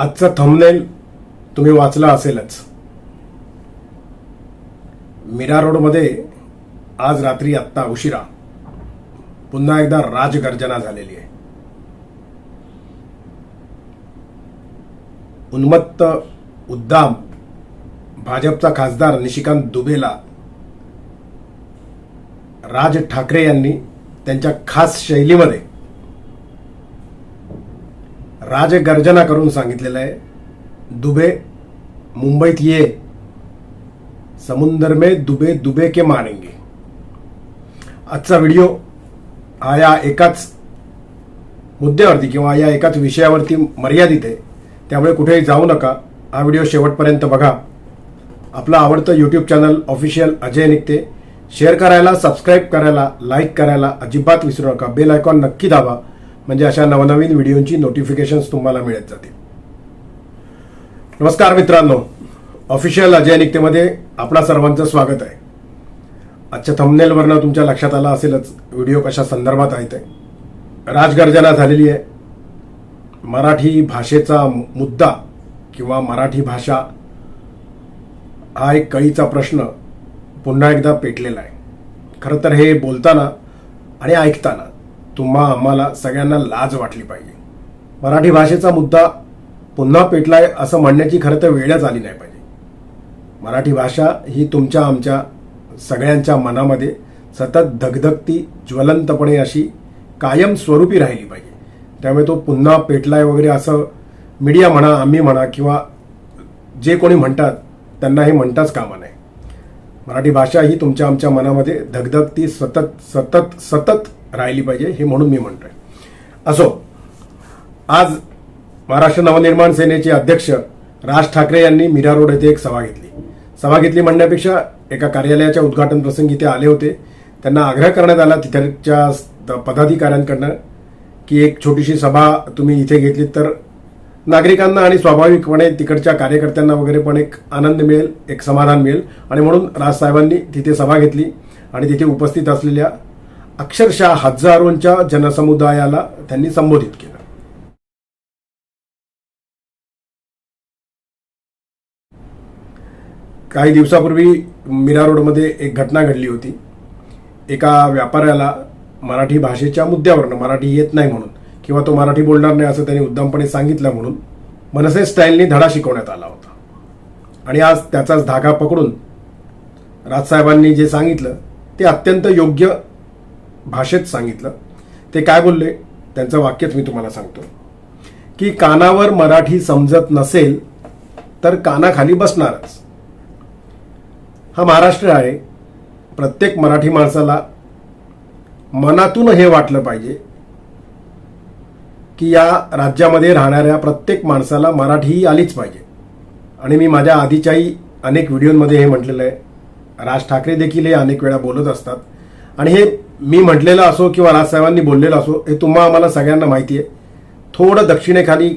आजचा थंबनेल तुम्ही वाचला असेलच. मीरा रोडमध्ये आज रात्री आत्ता उशिरा. पुन्हा एकदा राजगर्जना झालेली आहे. उन्मत्त उद्दाम भाजपचा खासदार निशिकांत दुबेला राज ठाकरे यांनी त्यांच्या खास शैलीमध्ये राजगर्जना करून सांगितलेलं आहे दुबे मुंबईत ये समुंदर में दुबे दुबे के मारेंगे आजचा व्हिडिओ हा या एकाच मुद्द्यावरती किंवा या एकाच विषयावरती मर्यादित आहे त्यामुळे कुठेही जाऊ नका. हा व्हिडिओ शेवटपर्यंत बघा. आपलं आवडतं यूट्यूब चॅनल ऑफिशियल अजय निघते. शेअर करायला सबस्क्राईब करायला लाईक करायला अजिबात विसरू नका. बेल आयकॉन नक्की दाबा. म्हणजे अशा नवनवीन व्हिडिओंची नोटिफिकेशन्स तुम्हाला मिळत जातील. नमस्कार मित्रांनो. ऑफिशियल अजय निकतेमध्ये आपणा सर्वांचं स्वागत आहे. आजच्या थंबनेलवरनं तुमच्या लक्षात आला असेलच व्हिडिओ कशा संदर्भात आहे ते. राजगर्जना झालेली आहे. मराठी भाषेचा मुद्दा किंवा मराठी भाषा हा एक कळीचा प्रश्न पुन्हा एकदा पेटलेला आहे. खरं तर हे बोलताना आणि ऐकताना तुम्हा आम्हाला सगळ्यांना लाज वाटली पाहिजे. मराठी भाषेचा मुद्दा पुन्हा पेटलाय असं म्हणण्याची खरं तर वेळच आली नाही पाहिजे. मराठी भाषा ही तुमच्या आमच्या सगळ्यांच्या मनामध्ये सतत धगधगती ज्वलंतपणे अशी कायम स्वरूपी राहिली पाहिजे. त्यामुळे तो पुन्हा पेटलाय वगैरे असं मीडिया म्हणा आम्ही म्हणा किंवा जे कोणी म्हणतात त्यांना हे म्हणताच कामा नाही मराठी भाषा ही तुमच्या आमच्या मनामध्ये धगधगती सतत सतत सतत राहिली पाहिजे हे म्हणून मी म्हणतोय. असो आज महाराष्ट्र नवनिर्माण सेनेचे अध्यक्ष राज ठाकरे यांनी मीरा रोड येथे एक सभा घेतली. सभा घेतली म्हणण्यापेक्षा एका कार्यालयाच्या उद्घाटन प्रसंगी ते आले होते. त्यांना आग्रह करण्यात आला तिथच्या पदाधिकाऱ्यांकडनं की एक छोटीशी सभा तुम्ही इथे घेतलीत तर नागरिकांना आणि स्वाभाविकपणे तिकडच्या कार्यकर्त्यांना वगैरे पण एक आनंद मिळेल एक समाधान मिळेल. आणि म्हणून राजसाहेबांनी तिथे सभा घेतली आणि तिथे उपस्थित असलेल्या अक्षरशः हजारोंच्या जनसमुदायाला त्यांनी संबोधित केलं. काही दिवसापूर्वी मीरा रोडमध्ये एक घटना घडली होती. एका व्यापाऱ्याला मराठी भाषेच्या मुद्द्यावरनं मराठी येत नाही म्हणून किंवा तो मराठी बोलणार नाही असं त्यांनी उद्दामपणे सांगितलं म्हणून मनसे स्टाईलने धडा शिकवण्यात आला होता. आणि आज त्याचाच धागा पकडून राजसाहेबांनी जे सांगितलं ते अत्यंत योग्य भाषेत सांगितलं. ते काय बोलले? त्यांचं वाक्यच मी तुम्हाला सांगतो. की कानावर मराठी समजत नसेल तर कानाखाली बसणारच. हा महाराष्ट्र आहे. प्रत्येक मराठी माणसाला मनातून हे वाटलं पाहिजे की या राज्यामध्ये राहणाऱ्या प्रत्येक माणसाला मराठी ही आलीच पाहिजे. आणि मी माझ्या आधीच्याही अनेक व्हिडिओमध्ये हे म्हटलेलं आहे. राज ठाकरे देखील हे अनेक वेळा बोलत असतात. आणि हे मी म्हटलेलं असो किंवा राजसाहेबांनी बोललेलं असो हे तुम्हा आम्हाला सगळ्यांना माहिती आहे. थोडं दक्षिणेखाली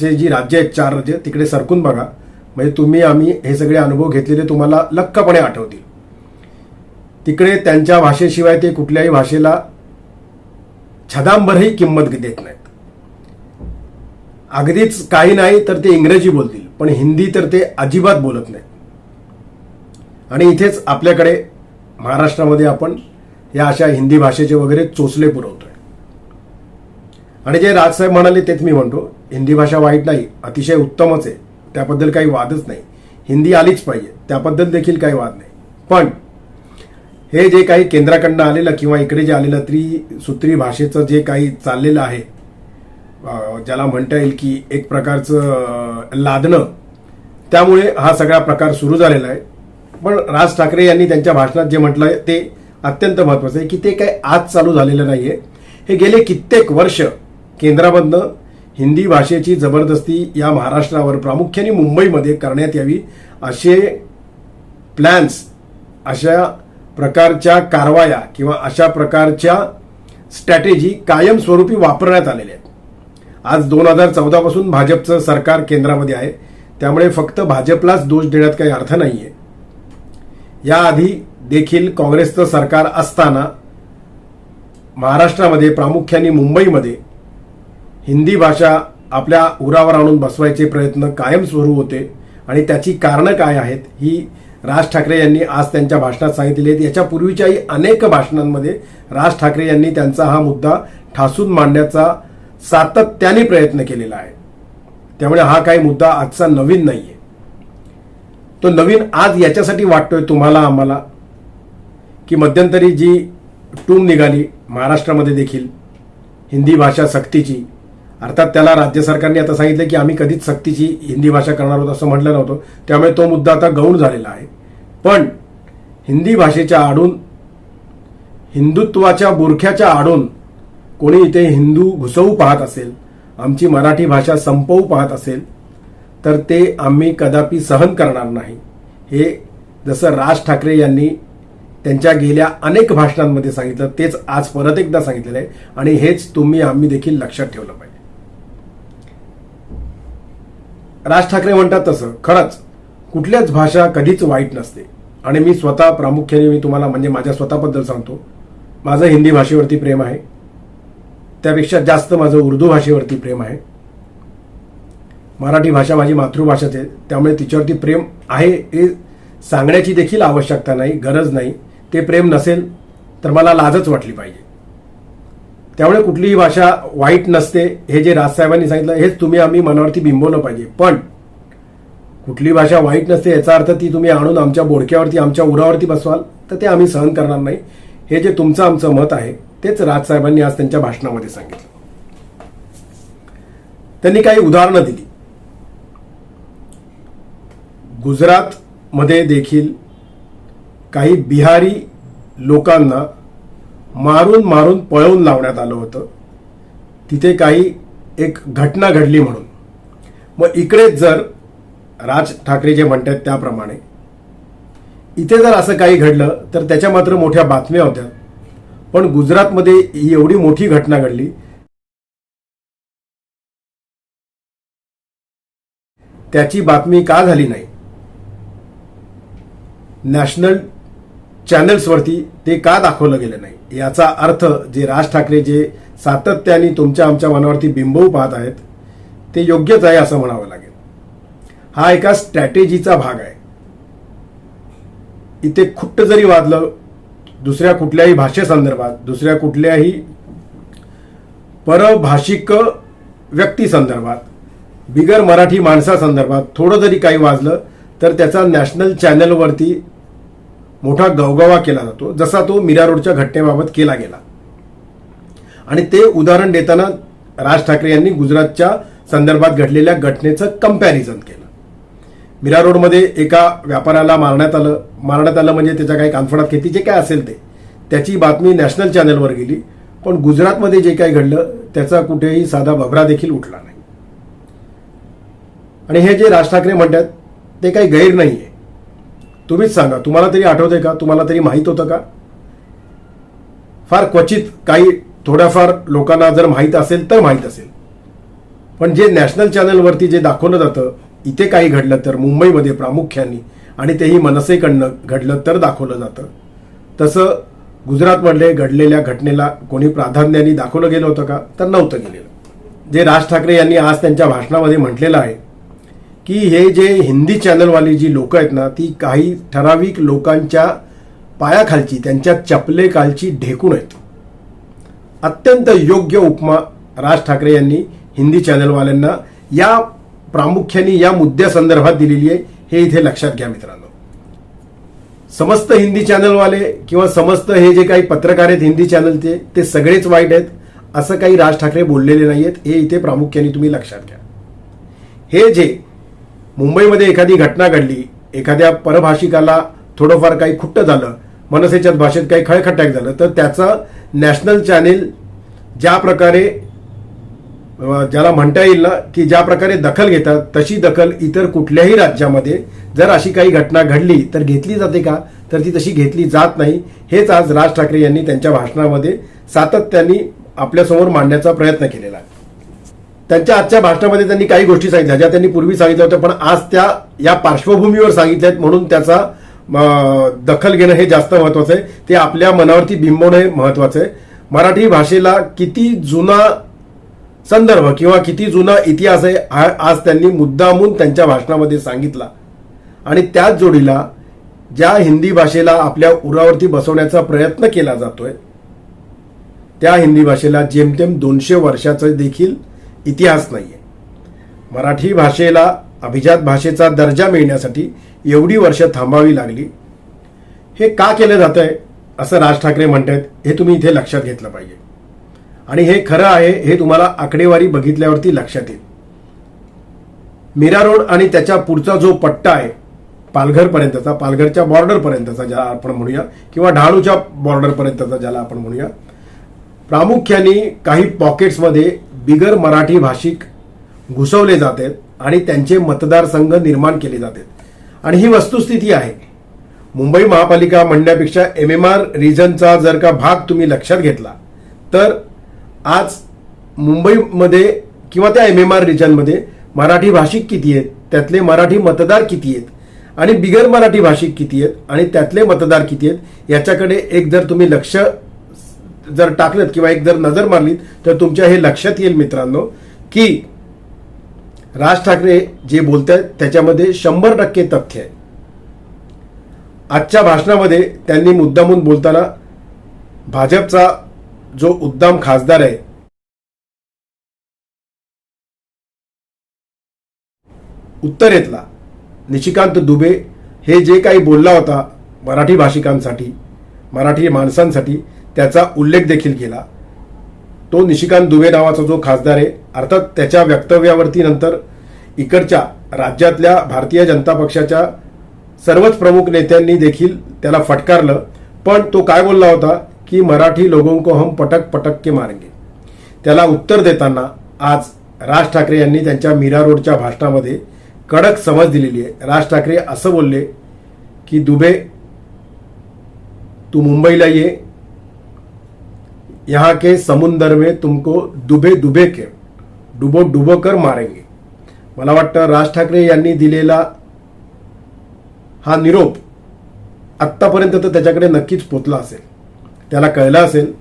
जे जी राज्य आहेत चार राज्य तिकडे सरकून बघा. म्हणजे तुम्ही आम्ही हे सगळे अनुभव घेतलेले तुम्हाला लक्कपणे आठवतील. तिकडे त्यांच्या भाषेशिवाय ते कुठल्याही भाषेला छदांबरही किंमत देत नाहीत. अगदीच काही नाही तर ते इंग्रजी बोलतील पण हिंदी तर ते अजिबात बोलत नाहीत. आणि इथेच आपल्याकडे महाराष्ट्रामध्ये आपण या अशा हिंदी भाषेचे वगैरे चोचले पुरवतोय. आणि जे राजसाहेब म्हणाले तेच मी म्हणतो. हिंदी भाषा वाईट नाही अतिशय उत्तमच आहे. त्याबद्दल काही वादच नाही. हिंदी आलीच पाहिजे त्याबद्दल देखील काही वाद नाही. पण हे जे काही केंद्राकडनं आलेलं किंवा इकडे जे आलेलं त्रिसूत्री भाषेचं जे काही चाललेलं आहे ज्याला म्हणता येईल की एक प्रकारचं लादणं त्यामुळे हा सगळा प्रकार सुरू झालेला आहे. पण राज ठाकरे यांनी त्यांच्या भाषणात जे म्हटलं आहे ते अत्यंत महत्वाचं आहे की ते काय आज चालू झालेलं नाही आहे हे गेले कित्येक वर्ष केंद्रामधनं हिंदी भाषेची जबरदस्ती या महाराष्ट्रावर प्रामुख्याने मुंबईमध्ये करण्यात यावी असे प्लॅन्स अशा प्रकारच्या कारवाया किंवा अशा प्रकारच्या स्ट्रॅटेजी कायमस्वरूपी वापरण्यात आलेल्या आहेत. आज दोन हजार चौदापासून भाजपचं सरकार केंद्रामध्ये आहे. त्यामुळे फक्त भाजपलाच दोष देण्यात काही अर्थ नाही आहे याआधी देखील काँग्रेसचं सरकार असताना महाराष्ट्रामध्ये प्रामुख्याने मुंबईमध्ये हिंदी भाषा आपल्या उरावर आणून बसवायचे प्रयत्न कायम सुरू होते. आणि त्याची कारणं काय आहेत ही राज ठाकरे यांनी आज त्यांच्या भाषणात सांगितलेली आहेत. याच्यापूर्वीच्याही अनेक भाषणांमध्ये राज ठाकरे यांनी त्यांचा हा मुद्दा ठासून मांडण्याचा सातत्याने प्रयत्न केलेला आहे. त्यामुळे हा काही मुद्दा आजचा नवीन नाही आहे तो नवीन आज याच्यासाठी वाटतोय तुम्हाला आम्हाला? की मध्यंतरी जी टूम निघाली महाराष्ट्रामध्ये देखील हिंदी भाषा सक्तीची अर्थात त्याला राज्य सरकारने आता सांगितलं की आम्ही कधीच सक्तीची हिंदी भाषा करणार आहोत असं म्हटलं नव्हतं. त्यामुळे तो मुद्दा आता गौण झालेला आहे. पण हिंदी भाषेच्या आडून हिंदुत्वाच्या बुरख्याच्या आडून कोणी इथे हिंदू घुसवू पाहत असेल आमची मराठी भाषा संपवू पाहत असेल तर ते आम्ही कदापि सहन करणार नाही. हे जसं राज ठाकरे यांनी त्यांच्या गेल्या अनेक भाषणांमध्ये सांगितलं तेच आज परत एकदा सांगितलेलं आहे. आणि हेच तुम्ही आम्ही देखील लक्षात ठेवलं पाहिजे. राज ठाकरे म्हणतात तसं खरंच कुठल्याच भाषा कधीच वाईट नसते. आणि मी स्वतः प्रामुख्याने मी तुम्हाला म्हणजे माझ्या स्वतःबद्दल सांगतो माझं हिंदी भाषेवरती प्रेम आहे. त्यापेक्षा जास्त माझं उर्दू भाषेवरती प्रेम आहे. मराठी भाषा माझी मातृभाषाच आहे. त्यामुळे तिच्यावरती प्रेम आहे हे सांगण्याची देखील आवश्यकता नाही गरज नाही. ते प्रेम नसेल तर मला लाजच वाटली पाहिजे. त्यामुळे कुठलीही भाषा वाईट नसते. हे जे राजसाहेबांनी सांगितलं हेच तुम्ही आम्ही मनावरती बिंबवलं पाहिजे. पण कुठली भाषा वाईट नसते याचा अर्थ ती तुम्ही आणून आमच्या बोडक्यावरती आमच्या उरावरती बसवाल तर ते आम्ही सहन करणार नाही. हे जे तुमचं आमचं मत आहे तेच राजसाहेबांनी आज त्यांच्या भाषणामध्ये सांगितलं. त्यांनी काही उदाहरणं दिली. गुजरातमध्ये देखील काही बिहारी लोकांना मारून मारून पळवून लावण्यात आलं होतं. तिथे काही एक घटना घडली म्हणून. मग इकडेच जर राज ठाकरे जे म्हणतात त्याप्रमाणे इथे जर असं काही घडलं तर त्याच्या मात्र मोठ्या बातम्या होत्या. पण गुजरातमध्ये ही एवढी मोठी घटना घडली. त्याची बातमी का झाली नाही? नॅशनल चॅनल्सवरती ते का दाखवलं गेलं नाही? याचा अर्थ जे राज ठाकरे जे सातत्याने तुमच्या आमच्या मनावरती बिंबवू पाहत आहेत ते योग्यच आहे असं म्हणावं लागेल. हा एका स्ट्रॅटेजीचा भाग आहे. इथे खुट्ट जरी वाजलं दुसऱ्या कुठल्याही भाषेसंदर्भात दुसऱ्या कुठल्याही परभाषिक व्यक्तीसंदर्भात बिगर मराठी माणसासंदर्भात थोडं जरी काही वाजलं तर त्याचा नॅशनल चॅनलवरती मोठा गवगवा केला जातो जसा तो मीरा रोडच्या घटनेबाबत केला गेला. आणि ते उदाहरण देताना राज ठाकरे यांनी गुजरातच्या संदर्भात घडलेल्या घटनेचं कंपॅरिझन केलं. मीरा रोडमध्ये एका व्यापाऱ्याला मारण्यात आलं मारण्यात आलं म्हणजे त्याच्या काही कानफडात खेती जे काय असेल ते त्याची बातमी नॅशनल चॅनलवर गेली पण गुजरातमध्ये जे काही घडलं त्याचा कुठेही साधा भबरा देखील उठला नाही. आणि हे जे राज ठाकरे म्हणतात ते काही गैर नाही आहे तुम्हीच सांगा तुम्हाला तरी आठवतंय का? तुम्हाला तरी माहीत होतं का? फार क्वचित काही थोड्याफार लोकांना जर माहीत असेल तर माहीत असेल. पण जे नॅशनल चॅनलवरती जे दाखवलं जातं इथे काही घडलं तर मुंबईमध्ये प्रामुख्याने आणि तेही मनसेकडनं घडलं तर दाखवलं जातं. तसं गुजरातमधले घडलेल्या घटनेला कोणी प्राधान्याने दाखवलं गेलं होतं का? तर नव्हतं गेलेलं. जे राज ठाकरे यांनी आज त्यांच्या भाषणामध्ये म्हटलेलं आहे की हे जे हिंदी चॅनलवाली जी लोक आहेत ना ती काही ठराविक लोकांच्या पायाखालची त्यांच्या चपलेखालची ढेकून आहेत. अत्यंत योग्य उपमा राज ठाकरे यांनी हिंदी चॅनलवाल्यांना या प्रामुख्याने या मुद्द्यासंदर्भात दिलेली आहे. हे इथे लक्षात घ्या मित्रांनो. समस्त हिंदी चॅनलवाले किंवा समस्त हे जे काही पत्रकार आहेत हिंदी चॅनलचे ते सगळेच वाईट आहेत. असं काही राज ठाकरे बोललेले नाही आहेत हे इथे प्रामुख्याने तुम्ही लक्षात घ्या. हे जे मुंबईमध्ये एखादी घटना घडली एखाद्या परभाषिकाला थोडंफार काही खुट्ट झालं मनसेच्याच भाषेत काही खळखट्याक झालं तर त्याचं नॅशनल चॅनेल ज्या प्रकारे ज्याला म्हणता येईल ना की ज्या प्रकारे दखल घेतात तशी दखल इतर कुठल्याही राज्यामध्ये जर अशी काही घटना घडली तर घेतली जाते का? तर ती तशी घेतली जात नाही. हेच आज राज ठाकरे यांनी त्यांच्या भाषणामध्ये सातत्याने आपल्यासमोर मांडण्याचा प्रयत्न केलेला आहे. त्यांच्या आजच्या भाषणामध्ये त्यांनी काही गोष्टी सांगितल्या ज्या त्यांनी पूर्वी सांगितल्या होत्या पण आज त्या या पार्श्वभूमीवर सांगितल्या आहेत म्हणून त्याचा दखल घेणं हे जास्त महत्वाचं आहे. ते आपल्या मनावरती बिंबवणं हे महत्वाचं आहे. मराठी भाषेला किती जुना संदर्भ किंवा किती जुना इतिहास आहे हा आज त्यांनी मुद्दामून त्यांच्या भाषणामध्ये सांगितला. आणि त्याच जोडीला ज्या हिंदी भाषेला आपल्या उरावरती बसवण्याचा प्रयत्न केला जातोय त्या हिंदी भाषेला जेमतेम दोनशे वर्षाचं देखील इतिहास नाहीये. मराठी भाषेला अभिजात भाषेचा दर्जा मिळण्यासाठी एवढी वर्ष थांबावी लागली. हे का केलं जात आहे असं राज ठाकरे म्हणतात हे तुम्ही इथे लक्षात घेतलं पाहिजे. आणि हे खरं आहे हे तुम्हाला आकडेवारी बघितल्यावरती लक्षात येईल. मीरा रोड आणि त्याच्या पुढचा जो पट्टा आहे पालघरपर्यंतचा पालघरच्या बॉर्डरपर्यंतचा ज्याला आपण म्हणूया किंवा डहाणूच्या बॉर्डरपर्यंतचा ज्याला आपण म्हणूया प्रामुख्याने काही पॉकेट्समध्ये बिगर मराठी भाषिक घुसवले जातात आणि त्यांचे मतदारसंघ निर्माण केले जातात. आणि ही वस्तुस्थिती आहे. मुंबई महापालिका म्हणण्यापेक्षा एम एम आर रिजनचा जर का भाग तुम्ही लक्षात घेतला तर आज मुंबईमध्ये किंवा त्या एम एम आर रिजनमध्ये मराठी भाषिक किती आहेत त्यातले मराठी मतदार किती आहेत आणि बिगर मराठी भाषिक किती आहेत आणि त्यातले मतदार किती आहेत याच्याकडे एक जर तुम्ही लक्ष जर टाकलं किंवा एक जर नजर मारली तर तुमच्या हे लक्षात येईल मित्रांनो की राज ठाकरे जे बोलत आहेत त्याच्यामध्ये शंभर टक्के तथ्य आहे. आजच्या भाषणामध्ये त्यांनी मुद्दामून बोलताना भाजपचा जो उद्दाम खासदार आहे उत्तरेतला निशिकांत दुबे हे जे काही बोलला होता मराठी भाषिकांसाठी मराठी माणसांसाठी त्याचा उल्लेख देखील केला. तो निशिकांत दुबे नावाचा जो खासदार आहे अर्थात त्याच्या वक्तव्यावरती नंतर इकडच्या राज्यातल्या भारतीय जनता पक्षाच्या सर्वच प्रमुख नेत्यांनी देखील त्याला फटकारलं. पण तो काय बोलला होता की मराठी लोगों को हम पटक पटक के मारेंगे. त्याला उत्तर देताना आज राज ठाकरे यांनी त्यांच्या मीरा रोडच्या भाषणामध्ये कडक समज दिलेली आहे. राज ठाकरे असं बोलले की दुबे तू मुंबईला ये यहाँ के समुंदर में तुमको दुबे दुबे के डुबो डुबो कर मारेंगे। मला वाटतं राज ठाकरे यांनी दिलेला हा निरोप आत्तापर्यंत तर त्याच्याकडे नक्कीच पोचला असेल. त्याला कळलं असेल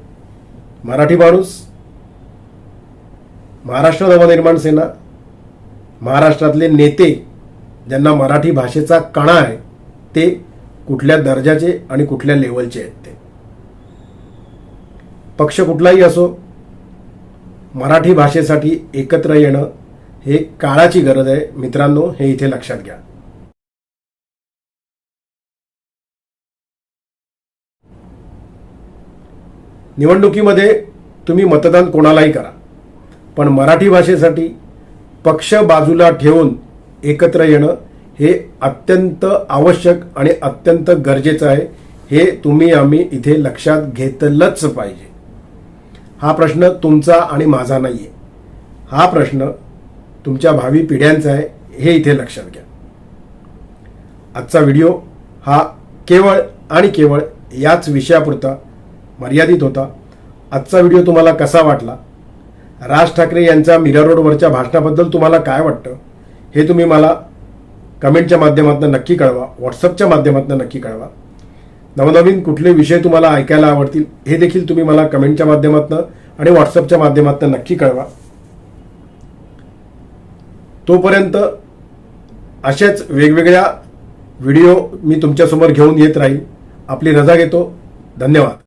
मराठी माणूस महाराष्ट्र नवनिर्माण सेना महाराष्ट्रातले नेते ज्यांना मराठी भाषेचा कणा आहे ते कुठल्या दर्जाचे आणि कुठल्या लेवलचे आहेत ते. पक्ष कुठलाही असो मराठी भाषेसाठी एकत्र येणं हे काळाची गरज आहे. मित्रांनो हे इथे लक्षात घ्या. निवडणुकीमध्ये तुम्ही मतदान कोणालाही करा पण मराठी भाषेसाठी पक्ष बाजूला ठेवून एकत्र येणं हे अत्यंत आवश्यक आणि अत्यंत गरजेचं आहे. हे तुम्ही आम्ही इथे लक्षात घेतलंच पाहिजे. हा प्रश्न तुमचा आणि माझा नाही आहे हा प्रश्न तुमच्या भावी पिढ्यांचा आहे हे इथे लक्षात घ्या. आजचा व्हिडिओ हा केवळ आणि केवळ याच विषयापुरता मर्यादित होता. आजचा व्हिडिओ तुम्हाला कसा वाटला? राज ठाकरे यांच्या मिरर रोडवरच्या भाषणाबद्दल तुम्हाला काय वाटतं? हे तुम्ही मला कमेंटच्या माध्यमातून नक्की कळवा व्हॉट्सअपच्या माध्यमातून नक्की कळवा. नवनवीन कुठले विषय तुम्हाला ऐकायला आवडतील हे देखील तुम्ही मला कमेंटच्या माध्यमातून आणि व्हॉट्सअपच्या माध्यमातून नक्की कळवा. तोपर्यंत अशाच वेगवेगळ्या व्हिडिओ मी तुमच्यासमोर घेऊन येत राहील. आपली रजा घेतो. धन्यवाद.